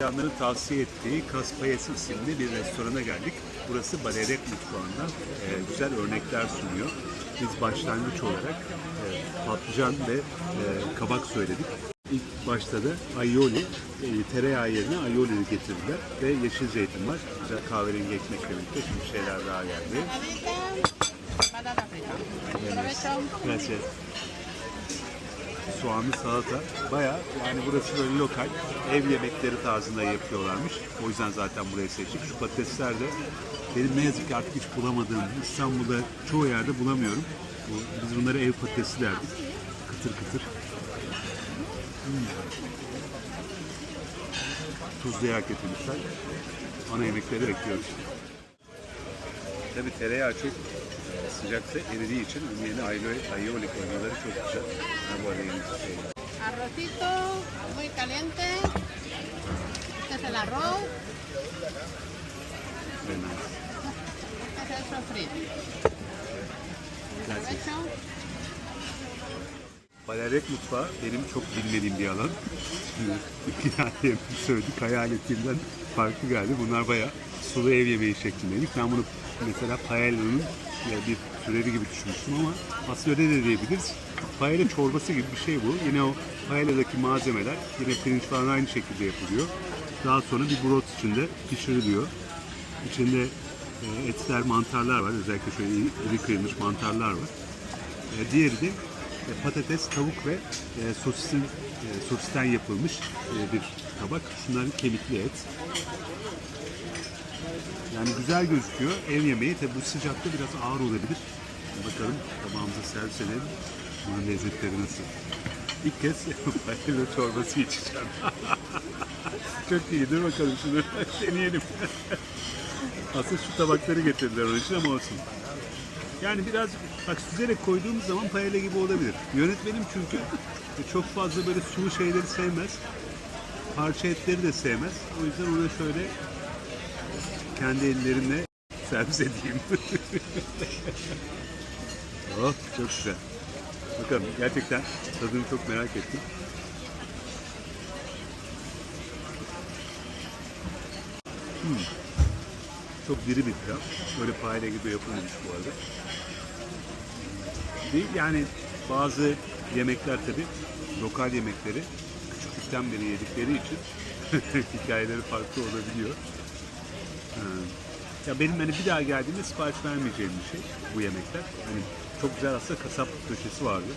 İtalyanların tavsiye ettiği Caspayes isimli bir restorana geldik. Burası Balerek mutfağından e, güzel örnekler sunuyor. Biz başlangıç olarak e, patlıcan ve e, kabak söyledik. İlk başta da aioli, e, tereyağı yerine aioli getirdiler ve yeşil zeytin var. Güzel kahverengi ekmekle birlikte şimdi şeyler daha geldi. Gracias. Soğanlı salata. Baya yani burası böyle lokal ev yemekleri tarzında yapıyorlarmış. O yüzden zaten burayı seçtik. Şu patatesler de benim ne yazık ki artık hiç bulamadığım İstanbul'da çoğu yerde bulamıyorum. Bu, biz bunları ev patatesi derdik. Kıtır kıtır. Hmm. Tuzlayarak getirmişler. Ana yemekleri bekliyoruz. Tabii tereyağı çok sıcaksa eridiği için aioli, aioli koymaları çok güzel. Ha, bu arada yeni şey. Arrocito muy caliente. Este es el arroz. Este es el sofrito. Balerek mutfağı benim çok bilmediğim bir alan. Yemek söyledik. Hayal ettiğimden farklı geldi. Bunlar bayağı sulu ev yemeği şeklindeymiş. Ben bunu mesela paella'nın e, bir türevi gibi düşünmüştüm ama aslında öyle de diyebiliriz. Paella çorbası gibi bir şey bu. Yine o paella'daki malzemeler yine pirinç falan aynı şekilde yapılıyor. Daha sonra bir brot içinde pişiriliyor. İçinde e, etler, mantarlar var. Özellikle şöyle iri kıyılmış mantarlar var. E, diğeri de e, patates, tavuk ve sosisin sosisten yapılmış bir tabak. Şunlar kemikli et. Yani güzel gözüküyor. Ev yemeği tabi bu sıcakta biraz ağır olabilir. Bakalım tabağımıza servis edelim. Bunun lezzetleri nasıl? İlk kez paella çorbası içeceğim. Çok iyi. Dur bakalım şunu deneyelim. Aslında şu tabakları getirdiler onun için ama olsun. Yani biraz bak süzerek koyduğumuz zaman paella gibi olabilir. Yönetmenim çünkü çok fazla böyle sulu şeyleri sevmez. Parça etleri de sevmez. O yüzden ona şöyle kendi ellerimle servis edeyim. oh çok güzel. Bakalım gerçekten tadını çok merak ettim. Hmm. Çok diri bir pilav. Böyle paella gibi yapılmamış bu arada. Yani bazı yemekler tabi lokal yemekleri küçüklükten beri yedikleri için hikayeleri farklı olabiliyor. Ya benim hani bir daha geldiğimde sipariş vermeyeceğim bir şey bu yemekler. Hani çok güzel aslında kasap köşesi vardı.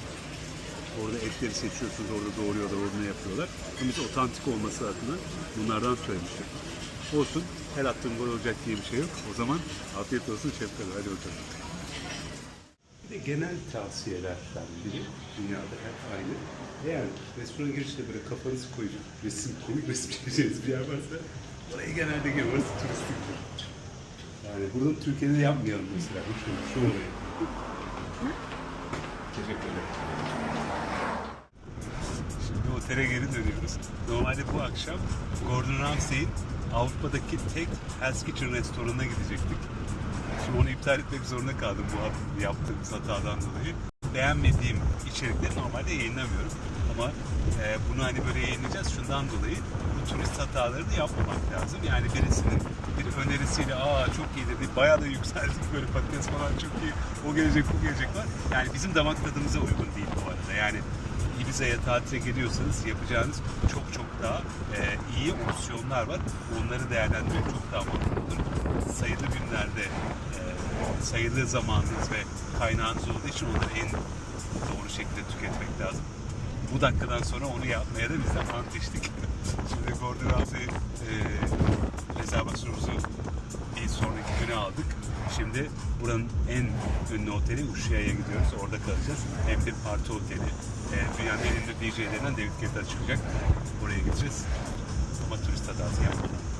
Orada etleri seçiyorsunuz, orada doğruyorlar, orada yapıyorlar. Ama biz otantik olması adına bunlardan söylemiştik. Olsun, her attığım gol olacak diye bir şey yok. O zaman afiyet olsun şef. Hadi bakalım. Bir de genel tavsiyelerden biri dünyada hep aynı. Eğer restorana girişte böyle kafanızı koyup resim, komik resim çekeceğiniz bir yer varsa oraya genelde girin. Orası turistiktir. Yani burada Türkiye'de yapmayalım mesela. Şu, şu olayı. Teşekkür ederim. Şimdi otele geri dönüyoruz. Normalde bu akşam Gordon Ramsay'in Avrupa'daki tek Hell's Kitchen restoranına gidecektik. Şimdi onu iptal etmek zorunda kaldım bu yaptığımız hatadan dolayı. Beğenmediğim içerikleri normalde yayınlamıyorum. Ama e, bunu hani böyle yayınlayacağız şundan dolayı bu turist hatalarını yapmamak lazım. Yani birisinin bir önerisiyle aa çok iyi dedi bayağı da yükseldik böyle patates falan çok iyi o gelecek bu gelecek var. Yani bizim damak tadımıza uygun değil bu arada. Yani Ibiza'ya tatile geliyorsanız yapacağınız çok çok daha e, iyi opsiyonlar var. Onları değerlendirmek çok daha mantıklıdır. Sayılı günlerde e, sayılı zamanınız ve kaynağınız olduğu için onları en doğru şekilde tüketmek lazım. Bu dakikadan sonra onu yapmaya da biz de ant içtik. Şimdi Gordon Ramsay e, rezervasyonumuzu bir sonraki güne aldık. Şimdi buranın en ünlü oteli Uşuya'ya gidiyoruz. Orada kalacağız. Hem de parti oteli. E, dünyanın en ünlü DJ'lerinden David Guetta çıkacak. Oraya gideceğiz. Ama turist hatası yapmadan.